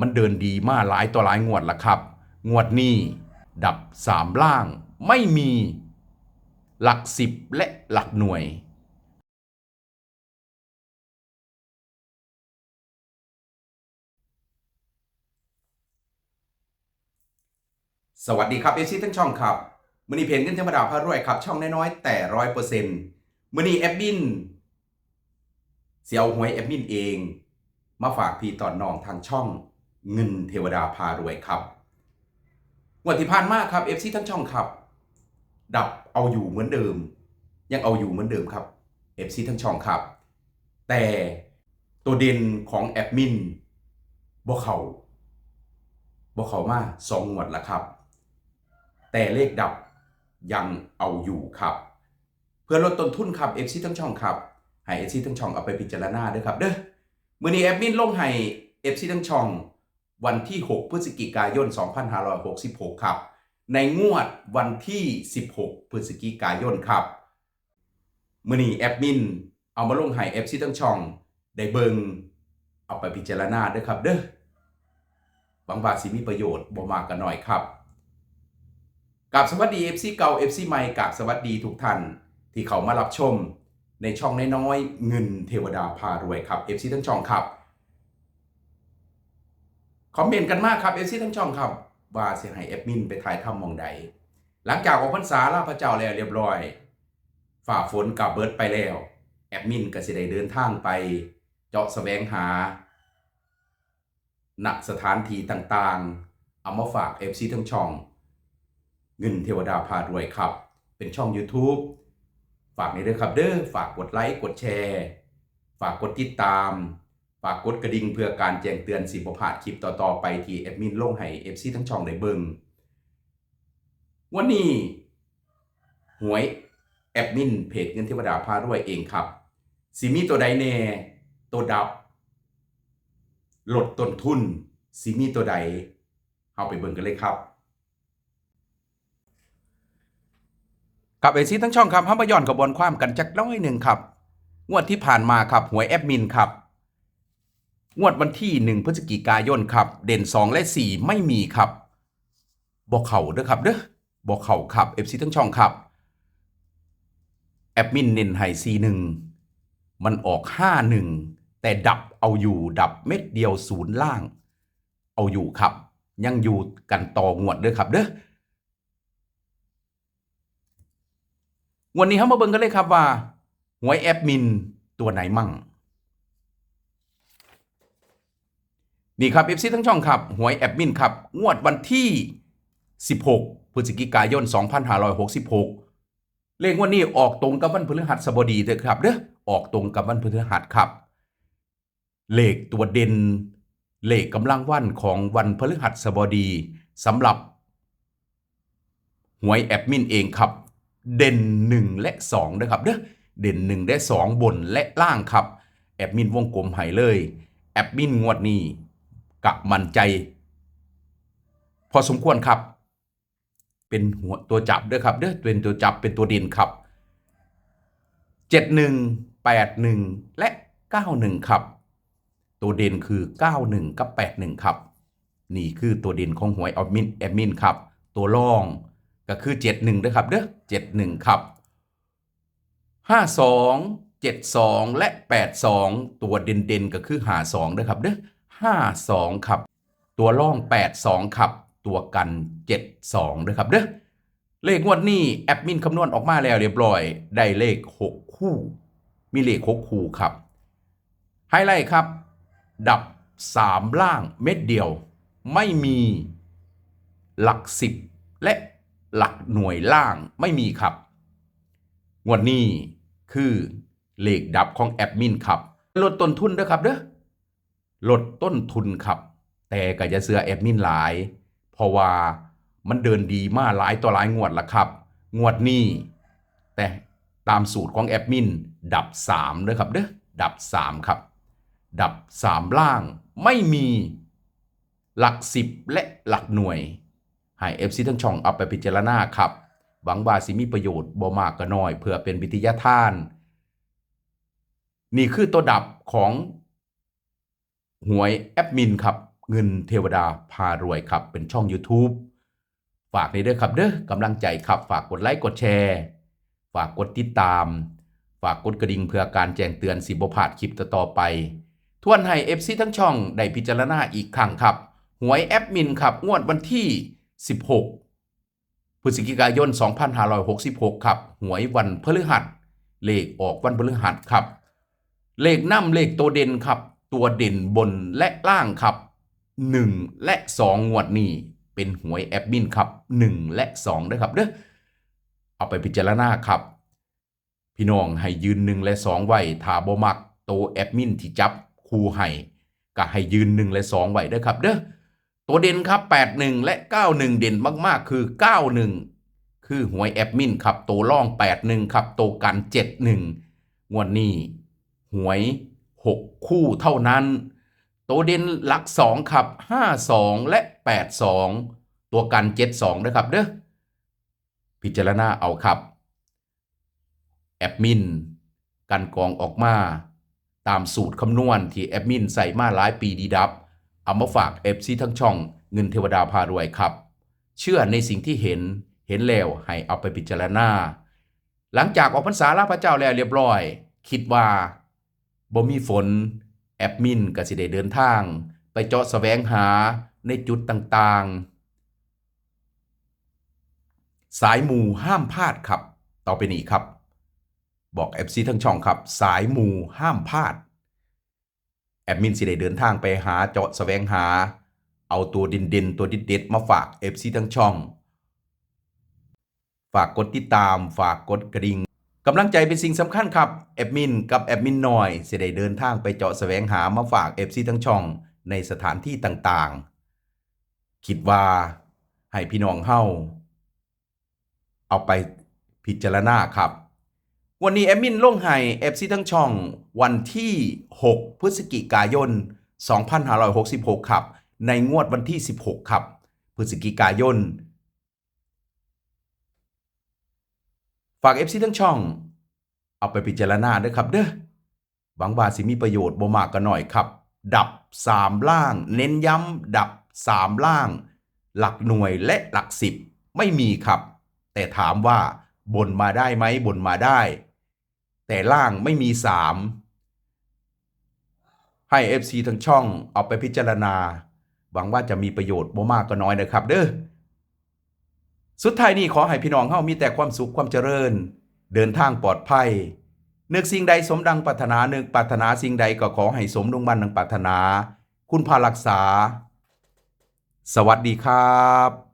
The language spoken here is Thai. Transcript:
มันเดินดีมาหลายต่อหลายงวดละครับ งวดนี้ดับสามล่างไม่มีหลักสิบและหลักหน่วยสวัสดีครับเอซีทั้งช่องครับมือนี้เพนกันธรรมดาพารวยครับช่องน้อยๆแต่ร้อยเปอร์เซ็นต์มือนี้แอดมินเสียวหวยแอดมินเอง มาฝากพี่ตอนน้องทางช่อง เงินเทวดาพารวยครับวันที่ผ่านมาครับเอฟซีทั้งช่องครับ ดับเอาอยู่เหมือนเดิม ยังเอาอยู่เหมือนเดิมครับเอฟซีทั้งช่องครับ แต่ตัวเด่นของแอดมินบ่เขาบ่เขามาสองงวดแล้วครับ แต่เลขดับยังเอาอยู่ครับ เพื่อลดต้นทุนครับเอฟซีทั้งช่องครับให้เอฟซีทั้งช่องเอาไปพิจารณาด้วยครับเด้อมื่อนี้แอดมินลงให้เอฟซีทั้งช่อง วันที่ 6 พฤศจิกายน 2566 ครับ ในงวดวันที่ 16 พฤศจิกายนครับมื่อนี้แอดมิน เอามาลงให้เอฟซีทั้งช่อง ได้เบิงเอาไปพิจารณาด้วยครับเด้อบางบาทสิมีประโยชน์บ่มากกันหน่อยครับกับสวัสดี FC เก่า FC ใหม่กับสวัสดีทุกท่านที่เขามารับชมในช่องน้อยๆเงินเทวดาพารวยครับ FC ทั้งช่องครับ คอมเมนต์กันมากครับ FC ทั้งช่องครับว่าเสียให้แอดมินไปถ่ายทำมองใด หลังจากออกพรรษาลาพระเจ้าแล้วเรียบร้อย ฝ่าฝนกับเบิร์ดไปแล้ว แอดมินก็สิได้เดินทางไป เจาะแสวงหาณสถานที่ต่างๆ เอามาฝาก FC ทั้งช่อง เงินเทวดาพารวยครับ เป็นช่อง YouTube ฝากในเด้อครับเด้อฝากกดไลค์กดแชร์ ฝากกดติดตาม ฝากกดกระดิ่งเพื่อการแจ้งเตือนสิบพลาดคลิปต่อๆไปที่แอดมินลงให้ FC ทั้งช่องได้เบิงวันนี้หวยแอดมินเพจเงินเทวดาพารวยเองครับสิมีตัวใดแน่ตัวดับ ลดต้นทุนสิมีตัวใดเอาไปเบิ่งกันเลยครับกับเอซีทั้งช่องครับห้ามย้อนกระบวนความกันจักน้อยหนึ่งครับ งวดที่ผ่านมาครับหวยแอดมินครับ งวดวันที่หนึ่งพฤศจิกายนครับ เด่นสองและสี่ไม่มีครับบอกเข่าเด้อครับเด้อบอกเข่าครับเอฟซีทั้งช่องครับ แอดมินเน้นไฮซีหนึ่งมันออกห้าหนึ่งแต่ดับเอาอยู่ดับเม็ดเดียวศูนย์ล่าง เอาอยู่ครับ ยังอยู่กันต่องวดเด้อครับเด้อวันนี้เรามาเบิ่งกันเลยครับว่าหวยแอดมินตัวไหนมั่ง นี่ครับ FC ทั้งช่องครับหวยแอดมินครับงวดวันที่ 16 พฤศจิกายน 2566 เลขงวันนี้ออกตรงกับวันพฤหัสบดีเด้อครับเด้อออกตรงกับวันพฤหัสครับ เลขตัวเด่นเลขกำลังวันของวันพฤหัสบดีสำหรับหวยแอดมินเองครับ เด่น 1 และ2นะครับเด้อเด่น 1 และ 2 บนและล่างครับ แอดมินวงกลมให้เลย แอดมินงวดนี้ กะมั่นใจ พอสมควรครับ เป็นหัวตัวจับด้อครับเด้อเป็นตัวจับเป็นตัวเด่นครับ 71 81 และ 91 ครับ ตัวเด่นคือ 91 กับ 81 ครับ นี่คือตัวเด่นของหวยแอดมินแอดมินครับ ตัวรองก็คือ 71นะครับเด้อ71 ครับ 52 72 และ 82 ตัวเด่นๆก็คือ 52นะครับเด้อ 52ครับ ตัวร่อง 82ครับ ตัวกัน 72นะครับเด้อเลขงวดนี้แอดมินคำนวณออกมาแล้วเรียบร้อย ได้เลข 6 คู่ มีเลข 6 คู่ครับ ไฮไลท์ครับ ดับ 3 ล่างเม็ดเดียว ไม่มีหลัก 10 และหลักหน่วยล่างไม่มีครับ งวดนี้คือเลขดับของแอดมินครับ ลดต้นทุนด้วยครับเด้อ ลดต้นทุนครับ แต่ก็จะเสือแอดมินหลาย เพราะว่ามันเดินดีมากหลายต่อหลายงวดละครับ งวดนี้แต่ตามสูตรของแอดมิน ดับ3เด้อครับเด้อดับ 3 ครับ ดับ 3 ล่างไม่มีหลัก 10 และหลักหน่วยให้เอฟซีทั้งช่องเอาไปพิจารณาครับหวังว่าสิมีประโยชน์บ่มากก็น้อย เพื่อเป็นวิทยาทาน นี่คือตัวดับของ หวยแอดมินครับ เงินเทวดาพารวยครับ เป็นช่อง YouTube ฝากในเด้อครับเด้อกำลังใจครับ ฝากกดไลค์กดแชร์ ฝากกดติดตาม ฝากกดกระดิ่งเพื่อการแจ้งเตือนสิบพลาดคลิปต่อไป ทวนให้ FC ทั้งช่องได้พิจารณาอีกครั้งครับ หวยแอดมินครับ งวดวันที่ 16 พฤศจิกายน 2566 ครับ หวยวันพฤหัส เลขออกวันพฤหัสครับ เลขน้ำเลขตัวเด่นครับ ตัวเด่นบนและล่างครับ 1 และ 2 งวดนี้เป็นหวยแอดมินครับ 1 และ2ด้วยครับเด้อเอาไปพิจารณาครับ พี่น้องให้ยืน 1 และ 2 ไว้ถ้าบ่มักโตแอดมินที่จับคูให้ก็ให้ยืน 1 และ 2 ไว้ด้อครับเด้อตัวเด่นครับ 81 และ 91 เด่นมากๆ คือ 91 คือหวยแอดมินครับ ตัวล่อง 81 ครับ ตัวกัน 71 งวดนี้หวย 6 คู่เท่านั้น ตัวเด่นหลัก 2 ครับ 52 และ 82 ตัวกัน 72นะครับเด้อพิจารณาเอาครับ แอดมิน กันกองออกมา ตามสูตรคำนวณที่แอดมินใส่มาหลายปีดีดับ เอามาฝากเอฟซีทั้งช่องเงินเทวดาพารวยครับ เชื่อในสิ่งที่เห็นเห็นแล้วให้เอาไปพิจารณา หลังจากออกพรรษาลาพระเจ้าแล้วเรียบร้อย คิดว่า บ่มีฝน แอดมินก็สิได้เดินทาง ไปเจาะแสวงหาในจุดต่างๆ สายมูห้ามพลาดครับ ต่อไปนี้ครับ บอก FC ทั้งช่องครับ สายมูห้ามพลาด แอดมินสิได้เดินทางไปหาเจาะแสวงหา เอาตัวดินเด่นตัวเด็ดมาฝาก FC ทั้งช่อง ฝากกดติดตามฝากกดกระดิ่ง กำลังใจเป็นสิ่งสำคัญครับแอดมินกับแอดมินหน่อยสิได้เดินทางไปเจาะแสวงหามาฝาก FC ทั้งช่องในสถานที่ต่างๆ คิดว่าให้พี่น้องเฮาเอาไปพิจารณาครับ วันนี้แอดมินลงให้เอฟซีทั้งช่อง วันที่ 6 พฤศจิกายน 2566 ครับ ในงวดวันที่ 16 ครับ พฤศจิกายน ฝาก FC ทั้งช่อง เอาไปพิจารณาด้วยครับเด้อหวังว่าสิมีประโยชน์บ่มากก็หน่อยครับ ดับ3ล่าง เน้นย้ำดับ3ล่าง หลักหน่วยและหลัก10ไม่มีครับ แต่ถามว่าบนมาได้ไหมบนมาได้ แต่ล่างไม่มี3ให้ FC ทั้งช่องเอาไปพิจารณา หวังว่าจะมีประโยชน์บ่มากก็น้อยนะครับ เด้อ สุดท้ายนี้ขอให้พี่น้องเฮามีแต่ความสุขความเจริญ เดินทางปลอดภัยนึกสิ่งใดสมดังปรารถนานึกปรารถนาสิ่งใดก็ขอให้สมดังบันดังปรารถนา คุณพารักษา สวัสดีครับ